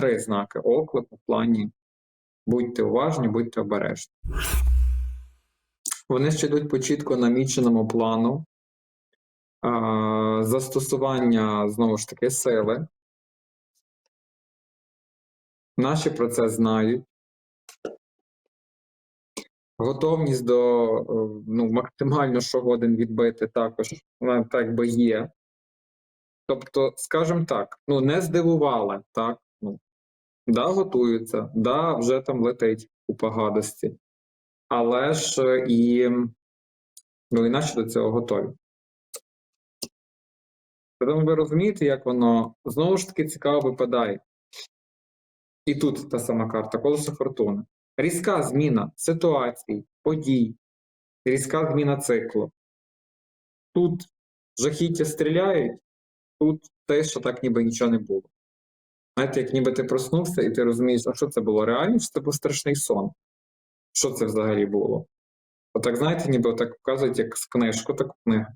три знаки оклику в плані будьте уважні, будьте обережні. Вони ще йдуть по чітко наміченому плану а, застосування знову ж таки сили. Наші про це знають. Готовність до е, ну, максимально щогодин відбити також вона так би є. Тобто, скажімо так, ну не здивували, так? Да, готуються, да, вже там летить купа гадості. Але ж е, і ну, іначе до цього готові. Тому ви розумієте, як воно знову ж таки цікаво випадає. І тут та сама карта колесо фортуни. Різка зміна ситуацій, подій, різка зміна циклу. Тут жахіття стріляють, тут те, що так ніби нічого не було. Знаєте, як ніби ти проснувся і ти розумієш, а що це було реально, чи це був страшний сон? Що це взагалі було? Отак, знаєте, ніби отак показують, як з книжку, таку книгу.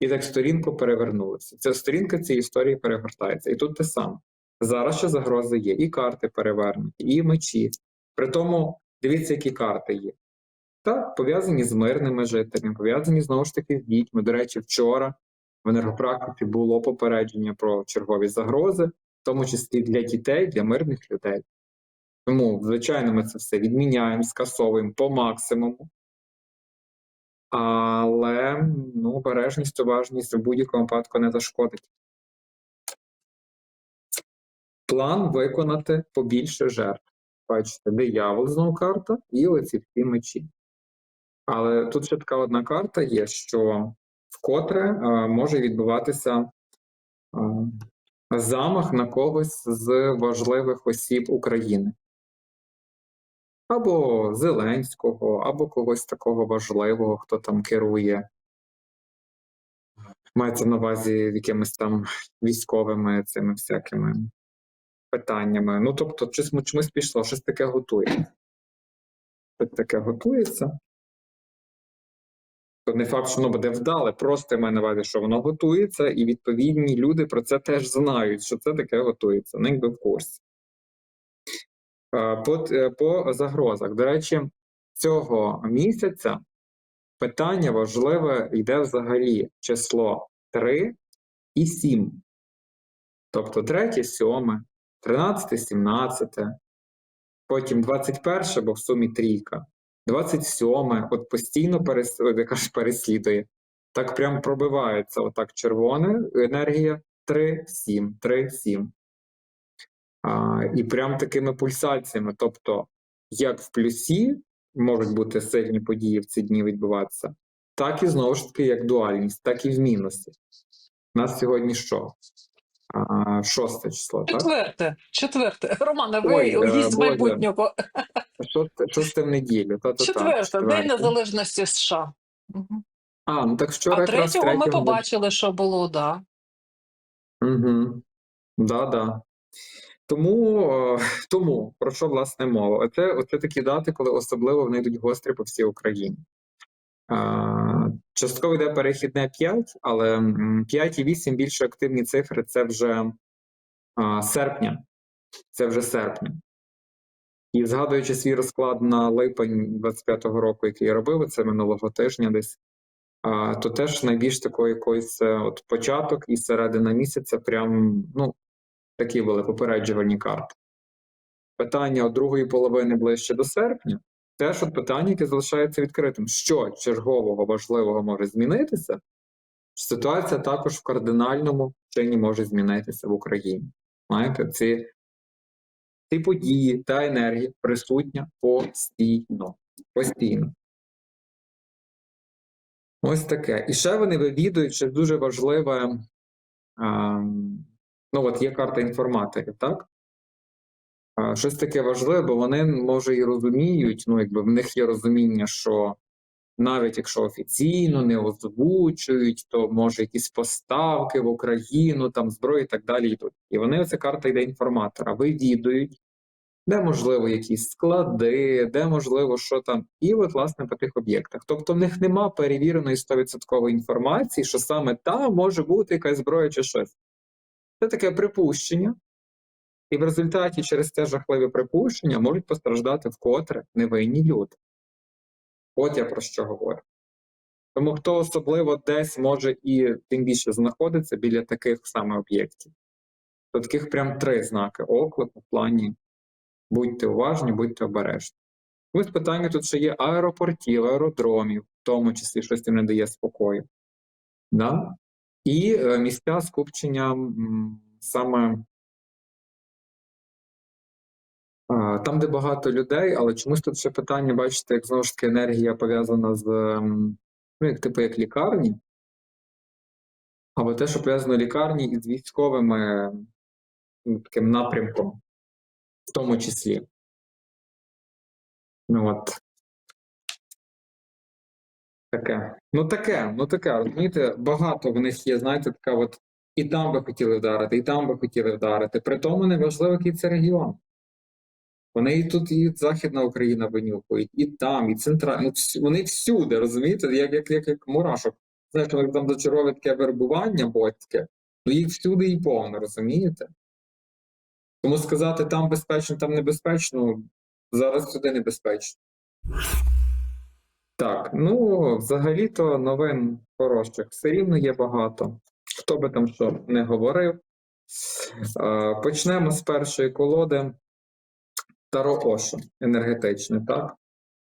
І так сторінку перевернулася. Ця сторінка цієї історії перегортається. І тут те саме. Зараз ще загрози є, і карти перевернуті, і мечі. При тому, дивіться, які карти є. Так, пов'язані з мирними жителями, пов'язані знову ж таки з дітьми. До речі, вчора в енергопрактиці було попередження про чергові загрози, тому числі для дітей, для мирних людей. Тому, звичайно, ми це все відміняємо, скасовуємо по максимуму. Але ну, обережність, уважність в будь-якому випадку не зашкодить. План виконати побільше жертв. Бачите, диявол знову карта і оці всі мечі. Але тут ще така одна карта є, що вкотре е, може відбуватися е, замах на когось з важливих осіб України. Або Зеленського, або когось такого важливого, хто там керує. Мається на увазі якимись там військовими цими всякими питаннями. Ну, тобто, чомусь, пішло, щось таке готується. Щось таке готується. Не факт, що воно буде вдале, просто маю на увазі, що воно готується, і відповідні люди про це теж знають, що це таке готується. Ну, якби в курсі. По, е, по загрозах. До речі, цього місяця питання важливе йде взагалі число 3 і 7. Тобто 3, 7, 13, 17, потім 21, бо в сумі трійка, 27, от постійно перес, переслідує. Так прям пробивається отак червона енергія 3, 7, 3, 7. А, і прям такими пульсаціями. Тобто, як в плюсі можуть бути сильні події в ці дні відбуватися, так і знову ж таки як дуальність, так і в мінусі. У нас сьогодні що? Шосте число, так? Четверте, четверте. Романе, ви е, гість Боже. майбутнього. Шосте, шосте в неділю. Та, та, Четверте, День Незалежності США. Мгм. А, ну так вчора А якраз третього ми побачили, що було, да. Угу. Да, да. Тому, е, тому про що власне мова? Оце, оце такі дати, коли особливо вони йдуть гострі по всій Україні. Частково йде перехідне 5, але 5 і 8 більш активні цифри це вже серпня. Це вже серпня. І згадуючи свій розклад на липень 25-го року, який я робив, це минулого тижня десь, то теж найбільш такої якоїсь е, от початок і середина місяця прям, ну, такі були попереджувальні карти. Питання другої половини ближче до серпня теж от питання, яке залишається відкритим. Що чергового важливого може змінитися? Ситуація також в кардинальному чині може змінитися в Україні. Знаєте, ці, ці події та енергія присутня постійно. Постійно. Ось таке. І ще вони вивідують, що дуже важливе. ем, ну, от є карта інформаторів, так? Щось таке важливе, бо вони може і розуміють, ну, якби в них є розуміння, що навіть якщо офіційно не озвучують, то може якісь поставки в Україну, там зброї і так далі йдуть. І вони оця карта йде інформатора, вивідують, де можливо якісь склади, де можливо, що там, і от, власне, по тих об'єктах. Тобто в них нема перевіреної 100% інформації, що саме там може бути якась зброя чи щось. Це таке припущення. І в результаті через це жахливе припущення можуть постраждати вкотре невинні люди. От я про що говорю. Тому хто особливо десь може і тим більше знаходиться біля таких саме об'єктів, то таких прям три знаки оклику в плані будьте уважні, будьте обережні. Ось питання тут ще є аеропортів, аеродромів, в тому числі щось їм не дає спокою. Да? І е, місця скупчення саме там, де багато людей, але чомусь тут ще питання, бачите, як знову ж таки енергія пов'язана з ем, ну, як типу як лікарні, або те, що пов'язано лікарні із військовими ну, таким напрямком, в тому числі. Ну от. Таке. Ну таке, ну таке, розумієте, багато в них є, знаєте, така от і там би хотіли вдарити, і там би хотіли вдарити. При тому неважливо, який це регіон. Вони і тут, і Західна Україна винюхують, і там, і центральна. Ну, вони всюди, розумієте, як, як, як, як мурашок. Знаєш, як там зачаровує таке вербування ботське, ну їх всюди і повно, розумієте? Тому сказати там безпечно, там небезпечно, зараз сюди небезпечно. Так, ну взагалі-то новин хороших все рівно є багато. Хто би там що не говорив. Почнемо з першої колоди Таро Ошу енергетичне, так?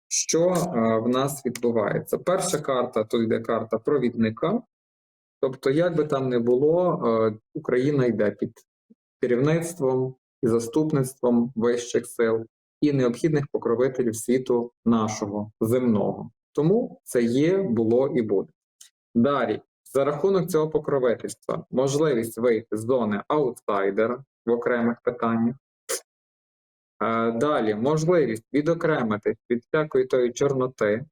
Що е, в нас відбувається? Перша карта тут йде карта провідника. Тобто, як би там не було, е, Україна йде під керівництвом і заступництвом вищих сил і необхідних покровителів світу нашого земного. Тому це є, було і буде. Далі, за рахунок цього покровительства, можливість вийти з зони аутсайдера в окремих питаннях. Е, Далі, можливість відокремитись від всякої тої чорноти.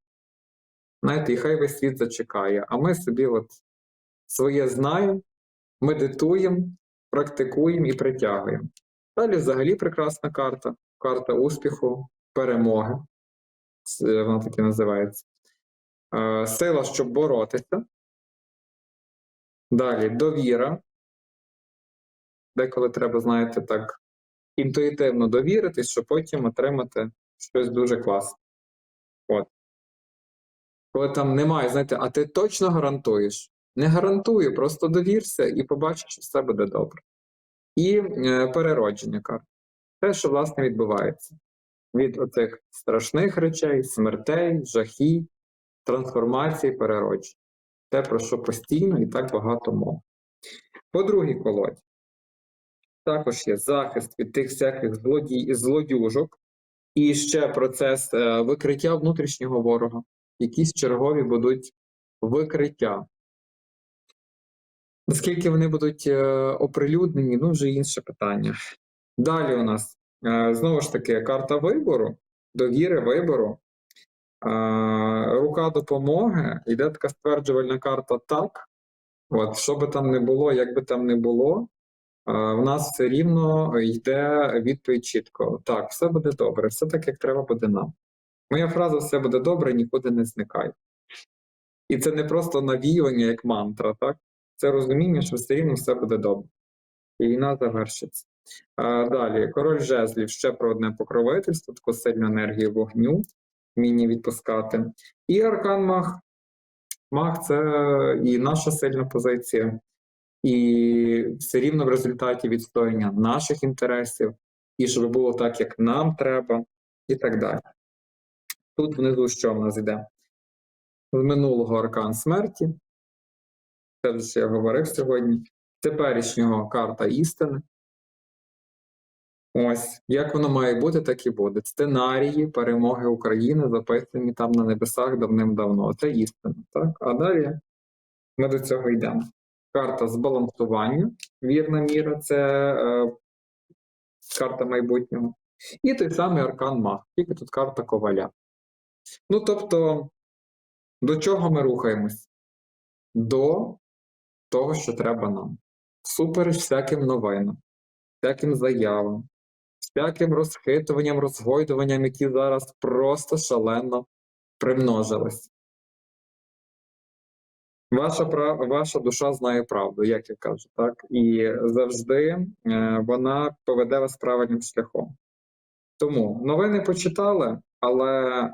Знаєте, і хай весь світ зачекає, а ми собі от своє знаємо, медитуємо, практикуємо і притягуємо. Далі взагалі прекрасна карта. Карта успіху, перемоги. Це Вона так і називається. Е, Сила, щоб боротися. Далі довіра. Деколи треба, знаєте, так інтуїтивно довіритись, щоб потім отримати щось дуже класне. От. Коли там немає, знаєте, а ти точно гарантуєш? Не гарантую, просто довірся і побачиш, що все буде добре. І е, переродження карт. Те, що власне відбувається від оцих страшних речей, смертей, жахів, трансформації, перероджень. Те, про що постійно і так багато мов. По другій колоді також є захист від тих всяких злодій, злодюжок, і ще процес е, викриття внутрішнього ворога. Якісь чергові будуть викриття. Наскільки вони будуть е, оприлюднені, ну вже інше питання. Далі у нас е, знову ж таки карта вибору, довіри вибору, рука допомоги, йде така стверджувальна карта так. От, що би там не було, як би там не було, в нас все рівно йде відповідь чітко. Так, все буде добре, все так, як треба буде нам. Моя фраза все буде добре, нікуди не зникай. І це не просто навіювання як мантра, так? Це розуміння, що все рівно все буде добре. І війна завершиться. А, далі, король жезлів ще про одне покровительство, таку сильну енергію вогню, вміння відпускати. І аркан маг. Маг це і наша сильна позиція, і все рівно в результаті відстояння наших інтересів, і щоб було так, як нам треба, і так далі. Тут внизу що в нас йде? З минулого аркан смерті. Це вже я говорив сьогодні. Теперішнього карта істини. Ось, як воно має бути, так і буде. Сценарії перемоги України записані там на небесах давним-давно. Це істина. Так? А далі ми до цього йдемо. Карта збалансування, вірна міра це е, карта майбутнього. І той самий аркан Маг, тільки тут карта коваля. Ну, тобто, до чого ми рухаємось? До того, що треба нам. Всупереч всяким новинам, всяким заявам, всяким розхитуванням, розгойдуванням, які зараз просто шалено примножились. Ваша ваша душа знає правду, як я кажу, так? І завжди е, вона поведе вас правильним шляхом. Тому новини почитали, але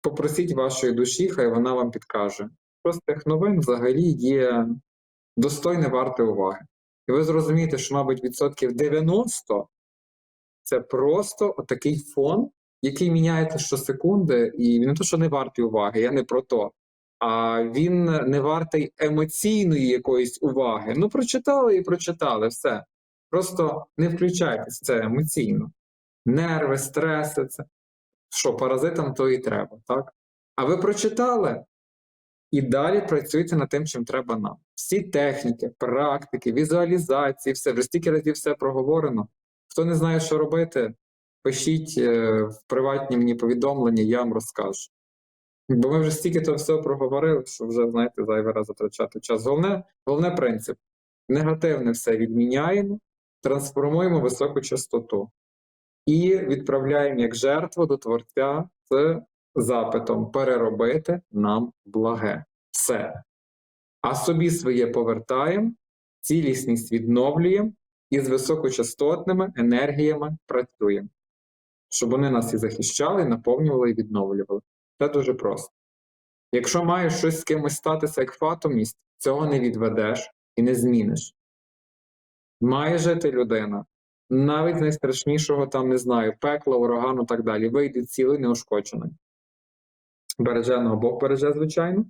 попросіть вашої душі, хай вона вам підкаже. З тих новин взагалі є достойне варте уваги. І ви зрозумієте, що, мабуть, відсотків 90 це просто отакий фон, який міняється щосекунди, і не то, що не вартий уваги, я не про то. А він не вартий емоційної якоїсь уваги. Ну, прочитали і прочитали все. Просто не включайтесь це емоційно. Нерви, стреси, це що паразитам то і треба, так? А ви прочитали і далі працюйте над тим, чим треба нам. Всі техніки, практики, візуалізації, все вже стільки разів все проговорено. Хто не знає, що робити, пишіть е, в приватні мені повідомлення, я вам розкажу. Бо ми вже стільки то все проговорили, що вже, знаєте, зайвий раз затрачати час. Головне, головне принцип: негативне все відміняємо, трансформуємо високу частоту і відправляємо як жертву до Творця з запитом переробити нам благе. Все. А собі своє повертаємо, цілісність відновлюємо і з високочастотними енергіями працюємо, щоб вони нас і захищали, і наповнювали і відновлювали. Це дуже просто. Якщо маєш щось з кимось статися як фатомість, цього не відведеш і не зміниш. Має жити людина, навіть з найстрашнішого, там, не знаю, пекла, урагану і так далі, вийде цілий неушкоджений. Береженого Бог береже, звичайно,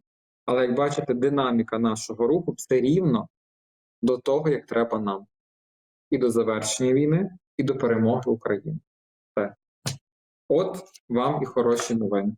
але як бачите, динаміка нашого руху все рівно до того, як треба нам. І до завершення війни, і до перемоги України. Все. От вам і хороші новини.